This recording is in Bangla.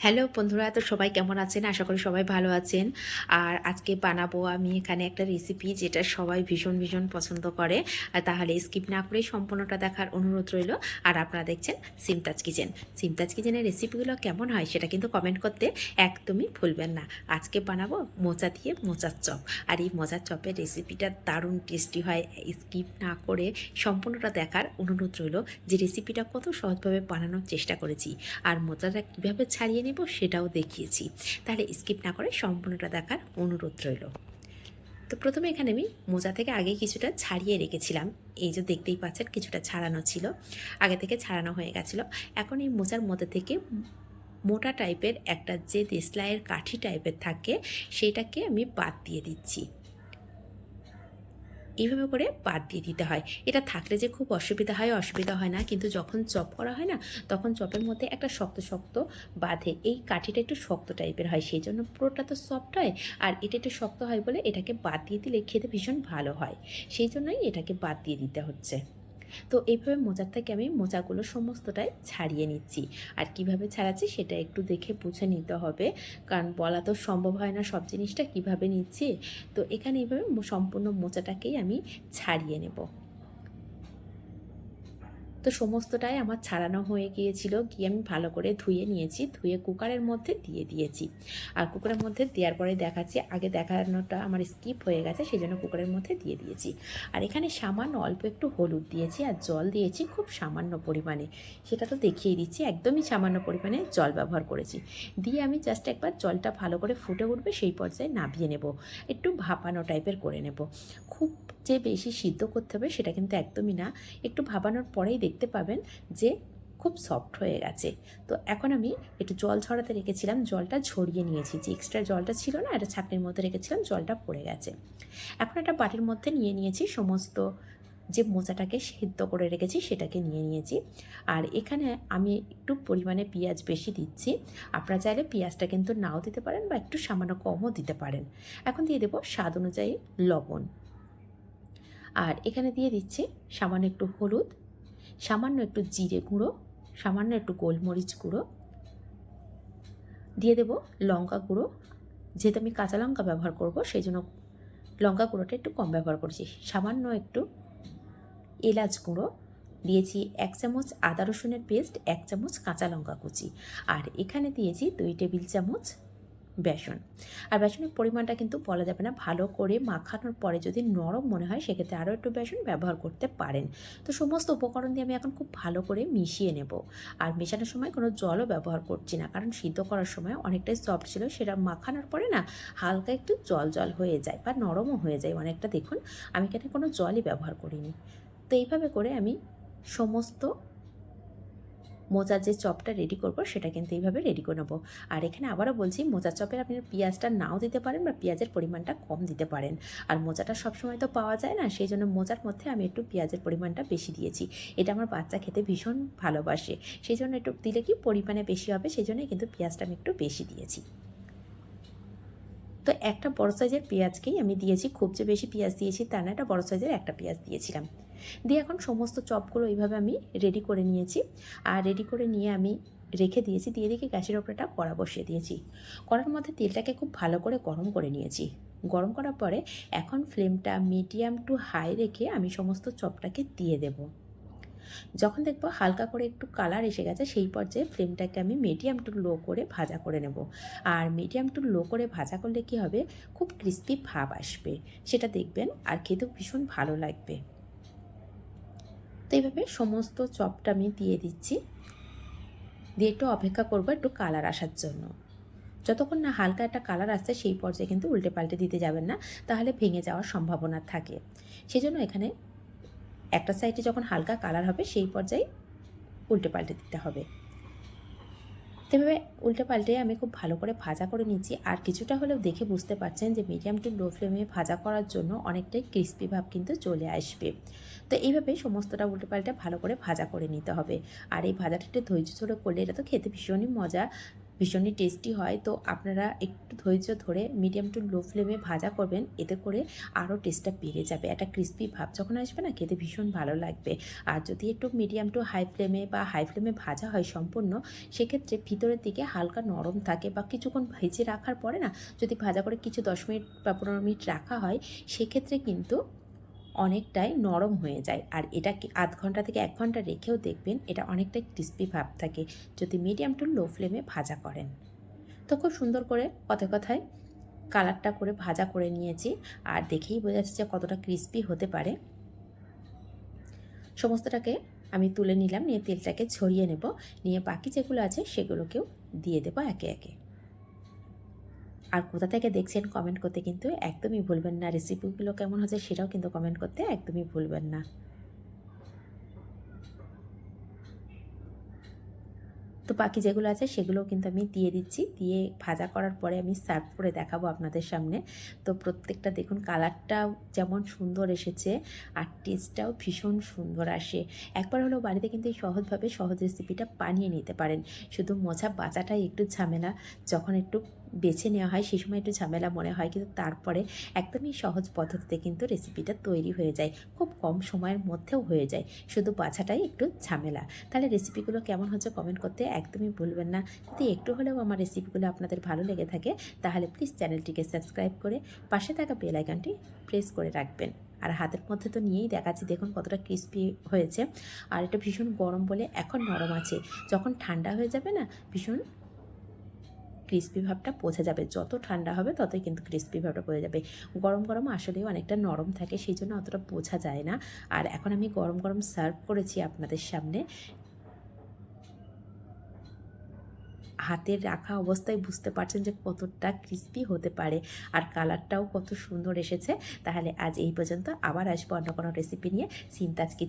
হ্যালো বন্ধুরা, তো সবাই কেমন আছেন? আশা করি সবাই ভালো আছেন। আর আজকে বানাবো আমি এখানে একটা রেসিপি যেটা সবাই ভীষণ ভীষণ পছন্দ করে। তাহলে স্কিপ না করে সম্পূর্ণটা দেখার অনুরোধ রইল। আর আপনারা দেখছেন সিমতাজ কিচেন সিমতাজ কিচেনের রেসিপিগুলো কেমন হয় সেটা কিন্তু কমেন্ট করতে একদমই ভুলবেন না। আজকে বানাবো মোচা দিয়ে মোচার চপ। আর এই মোচার চপের রেসিপিটা দারুণ টেস্টি হয়। স্কিপ না করে সম্পূর্ণটা দেখার অনুরোধ রইল। যে রেসিপিটা কত সহজভাবে বানানোর চেষ্টা করেছি। আর মোচাটা কীভাবে ছাড়িয়ে নেব, সেটাও দেখিয়েছি। তাহলে স্কিপ না করে সম্পূর্ণটা দেখার অনুরোধ রইল। তো প্রথমে এখানে আমি মোজা থেকে আগে কিছুটা ছাড়িয়ে রেখেছিলাম। এই যে দেখতেই পাচ্ছেন, কিছুটা ছাড়ানো ছিল। আগে থেকে ছাড়ানো হয়ে গেছিল। এখন এই মোজার মধ্যে থেকে মোটা টাইপের একটা যে দেশলাইয়ের কাঠি টাইপের থাকে সেইটাকে আমি বাদ দিয়ে দিচ্ছি। এইভাবে করে বাদ দিয়ে দিতে হয়। এটা থাকলে যে খুব অসুবিধা হয় অসুবিধা হয় না। কিন্তু যখন চপ করা হয় না, তখন চপের মধ্যে একটা শক্ত শক্ত বাঁধে। এই কাঠিটা একটু শক্ত টাইপের হয়। সেই জন্য পুরোটা তো সফট হয়। আর এটা একটু শক্ত হয় বলে এটাকে বাদ দিয়ে দিলে খেতে ভীষণ ভালো হয়। সেই জন্যই এটাকে বাদ দিয়ে দিতে হচ্ছে। তো এইভাবে মোজার থেকে আমি মোজাগুলো সমস্তটাই ছাড়িয়ে নিচ্ছি। আর কীভাবে ছাড়াচ্ছি সেটা একটু দেখে বুঝে নিতে হবে। কারণ বলা তো সম্ভব হয় না সব জিনিসটা কীভাবে নিচ্ছি। তো এখানে এইভাবে সম্পূর্ণ মোচাটাকেই আমি ছাড়িয়ে নেব। তো সমস্তটাই আমার ছাড়ানো হয়ে গিয়েছিল। গিয়ে আমি ভালো করে ধুয়ে নিয়েছি, ধুয়ে কুকারের মধ্যে দিয়ে দিয়েছি। আর কুকারের মধ্যে দেওয়ার পরে দেখাচ্ছি, আগে দেখানোটা আমার স্কিপ হয়ে গেছে সেই জন্য কুকারের মধ্যে দিয়ে দিয়েছি। আর এখানে সামান্য অল্প একটু হলুদ দিয়েছি আর জল দিয়েছি খুব সামান্য পরিমাণে। সেটা তো দেখিয়ে দিচ্ছি, একদমই সামান্য পরিমাণে জল ব্যবহার করেছি। দিয়ে আমি জাস্ট একবার জলটা ভালো করে ফুটে উঠবে, সেই পর্যায়ে নামিয়ে নেব। একটু ভাপানো টাইপের করে নেব। খুব যে বেশি সিদ্ধ করতে হবে সেটা কিন্তু একদমই না। একটু ভাপানোর পরেই দেখতে পাবেন যে খুব সফট হয়ে গেছে। তো এখন আমি একটু জল ছড়াতে রেখেছিলাম, জলটা ঝরিয়ে নিয়েছি। যে এক্সট্রা জলটা ছিল না, একটা ছাঁকনির মধ্যে রেখেছিলাম, জলটা পড়ে গেছে। এখন একটা বাটির মধ্যে নিয়ে নিয়েছি, সমস্ত যে মোচাটাকে সিদ্ধ করে রেখেছি, সেটাকে নিয়ে নিয়েছি। আর এখানে আমি একটু পরিমাণে পেঁয়াজ বেশি দিচ্ছি। আপনারা চাইলে পেঁয়াজটা কিন্তু নাও দিতে পারেন বা একটু সামান্য কমও দিতে পারেন। এখন দিয়ে দেবো স্বাদ অনুযায়ী লবণ। আর এখানে দিয়ে দিচ্ছি সামান্য একটু হলুদ সামান্য একটু জিরে গুঁড়ো, সামান্য একটু গোলমরিচ গুঁড়ো, দিয়ে দেবো লঙ্কা গুঁড়ো। যেহেতু আমি কাঁচা লঙ্কা ব্যবহার করব, সেই জন্য লঙ্কা গুঁড়োটা একটু কম ব্যবহার করছি। সামান্য একটু এলাচ গুঁড়ো, দিয়েছি এক চামচ আদা রসুনের পেস্ট, এক চামচ কাঁচা লঙ্কা কুচি। আর এখানে দিয়েছি দুই টেবিল চামচ বেসন। আর বেসনের পরিমাণটা কিন্তু বলা যাবে না, ভালো করে মাখানোর পরে যদি নরম মনে হয় সেক্ষেত্রে আরও একটু বেসন ব্যবহার করতে পারেন। তো সমস্ত উপকরণ দিয়ে আমি এখন খুব ভালো করে মিশিয়ে নেব। আর মেশানোর সময় কোনো জলও ব্যবহার করছি না, কারণ সিদ্ধ করার সময় অনেকটাই সফট ছিল, সেটা মাখানোর পরে না হালকা একটু জল জল হয়ে যায় বা নরমও হয়ে যায় অনেকটা। দেখুন, আমি এখানে কোনো জলই ব্যবহার করিনি। তো এইভাবে করে আমি সমস্ত মোচার যে চপটা রেডি করব, সেটা কিন্তু এইভাবে রেডি করে নেব। আর এখানে আবারও বলছি মোচার চপের আপনি পেঁয়াজটা নাও দিতে পারেন বা পেঁয়াজের পরিমাণটা কম দিতে পারেন। আর মোচাটা সবসময় তো পাওয়া যায় না, সেই জন্য মোচার মধ্যে আমি একটু পেঁয়াজের পরিমাণটা বেশি দিয়েছি। এটা আমার বাচ্চা খেতে ভীষণ ভালোবাসে। সেই জন্য একটু দিলে কি পরিমাণে বেশি হবে, সেই জন্যই কিন্তু পেঁয়াজটা আমি একটু বেশি দিয়েছি। তো একটা বড় সাইজের পেঁয়াজকেই আমি দিয়েছি, খুব যে বেশি পেঁয়াজ দিয়েছি তা না, একটা বড় সাইজের একটা পেঁয়াজ দিয়েছিলাম। দিয়ে এখন সমস্ত চপগুলো এইভাবে আমি রেডি করে নিয়েছি। আর রেডি করে নিয়ে আমি রেখে দিয়েছি, দিয়ে দিকে গ্যাসের ওপরেটা কড়া বসিয়ে দিয়েছি। কড়ার মধ্যে তেলটাকে খুব ভালো করে গরম করে নিয়েছি। গরম করার পরে এখন ফ্লেমটা মিডিয়াম টু হাই রেখে আমি সমস্ত চপটাকে দিয়ে দেব। যখন দেখব হালকা করে একটু কালার এসে গেছে, সেই পর্যায়ে ফ্লেমটাকে আমি মিডিয়াম টু লো করে ভাজা করে নেব। আর মিডিয়াম টু লো করে ভাজা করলে কি হবে? খুব ক্রিস্পি ভাব আসবে। সেটা দেখবেন আর খেতেও ভীষণ ভালো লাগবে। তো এইভাবে সমস্ত চপটা আমি দিয়ে দিচ্ছি। দিয়ে একটু অপেক্ষা করব একটু কালার আসার জন্য। যতক্ষণ না হালকা একটা কালার আসছে, সেই পর্যায়ে কিন্তু উল্টে পাল্টে দিতে যাবেন না, তাহলে ভেঙে যাওয়ার সম্ভাবনা থাকে। সেই জন্য এখানে একটা সাইডে যখন হালকা কালার হবে, সেই পর্যায়ে উল্টে পাল্টে দিতে হবে। তো এভাবে উল্টে পাল্টে আমি খুব ভালো করে ভাজা করে নিচ্ছি। আর কিছুটা হলেও দেখে বুঝতে পারছেন যে মিডিয়াম টু লো ফ্লেমে ভাজা করার জন্য অনেকটাই ক্রিস্পি ভাব কিন্তু চলে আসবে। তো এইভাবে সমস্তটা উল্টে পাল্টে ভালো করে ভাজা করে নিতে হবে। আর এই ভাজাটা একটু ধৈর্য ধরে করলে এটা তো খেতে ভীষণই মজা। ভীষণই টেস্টি হয়। তো আপনারা একটু ধৈর্য ধরে মিডিয়াম টু লো ফ্লেমে ভাজা করবেন। এতে করে আরও টেস্টটা বেড়ে যাবে। একটা ক্রিস্পি ভাব যখন আসবে না, খেতে ভীষণ ভালো লাগবে। আর যদি একটু মিডিয়াম টু হাই ফ্লেমে বা হাই ফ্লেমে ভাজা হয় সম্পূর্ণ, সেক্ষেত্রে ভিতরের দিকে হালকা নরম থাকে বা কিছুক্ষণ ভেজে রাখার পরে না, যদি ভাজা করে কিছু দশ মিনিট বা পনেরো মিনিট রাখা হয়, সেক্ষেত্রে কিন্তু অনেকটাই নরম হয়ে যায়। আর এটা কি আধ ঘণ্টা থেকে এক ঘণ্টা রেখেও দেখবেন এটা অনেকটাই ক্রিস্পি ভাব থাকে যদি মিডিয়াম টু লো ফ্লেমে ভাজা করেন। তো খুব সুন্দর করে কথায় কথায় কালারটা করে ভাজা করে নিয়েছি আর দেখেই বোঝা যাচ্ছে যে কতটা ক্রিস্পি হতে পারে। সমস্তটাকে আমি তুলে নিলাম, নিয়ে তেলটাকে ছড়িয়ে নেব, নিয়ে বাকি যেগুলো আছে সেগুলোকেও দিয়ে দেবো একে একে। আর কোথা থেকে দেখছেন কমেন্ট করতে কিন্তু একদমই ভুলবেন না। রেসিপিগুলো কেমন হচ্ছে সেটাও কিন্তু কমেন্ট করতে একদমই ভুলবেন না। তো বাকি যেগুলো আছে সেগুলোও কিন্তু আমি দিয়ে দিচ্ছি। দিয়ে ভাজা করার পরে আমি সার্ভ করে দেখাবো আপনাদের সামনে। তো প্রত্যেকটা দেখুন কালারটাও যেমন সুন্দর এসেছে আর টেস্টটাও ভীষণ সুন্দর আসে। একবার হলেও বাড়িতে কিন্তু সহজভাবে সহজ রেসিপিটা বানিয়ে নিতে পারেন। শুধু মোছা বাঁচাটাই একটু ঝামেলা। যখন একটু বেছে নেওয়া হয়, সেই সময় একটু ঝামেলা মনে হয়, কিন্তু তারপরে একদমই সহজ পদ্ধতিতে কিন্তু রেসিপিটা তৈরি হয়ে যায়। খুব কম সময়ের মধ্যেও হয়ে যায়। শুধু বাছাটাই একটু ঝামেলা। তাহলে রেসিপিগুলো কেমন হচ্ছে কমেন্ট করতে একদমই ভুলবেন না। যদি একটু হলেও আমার রেসিপিগুলো আপনাদের ভালো লেগে থাকে, তাহলে প্লিজ চ্যানেলটিকে সাবস্ক্রাইব করে পাশে থাকা বেল আইকনটি প্রেস করে রাখবেন। আর হাতের মধ্যে তো নিয়েই দেখাচ্ছি, দেখুন কতটা ক্রিস্পি হয়েছে। আর এটা ভীষণ গরম বলে এখন নরম আছে। যখন ঠান্ডা হয়ে যাবে না, ভীষণ ক্রিস্পি ভাবটা বোঝা যাবে। যত ঠান্ডা হবে, ততই কিন্তু ক্রিস্পি ভাবটা বোঝা যাবে। গরম গরম আসলেও অনেকটা নরম থাকে, সেই জন্য অতটা বোঝা যায় না। আর এখন আমি গরম গরম সার্ভ করেছি আপনাদের সামনে। হাতে রাখা অবস্থায় বুঝতে পারছেন যে কতটা ক্রিস্পি হতে পারে আর কালারটাও কত সুন্দর এসেছে। তাহলে আজ এই পর্যন্ত। আবার আসব অন্য কোনো রেসিপি নিয়ে। সিমতাজ কিচেন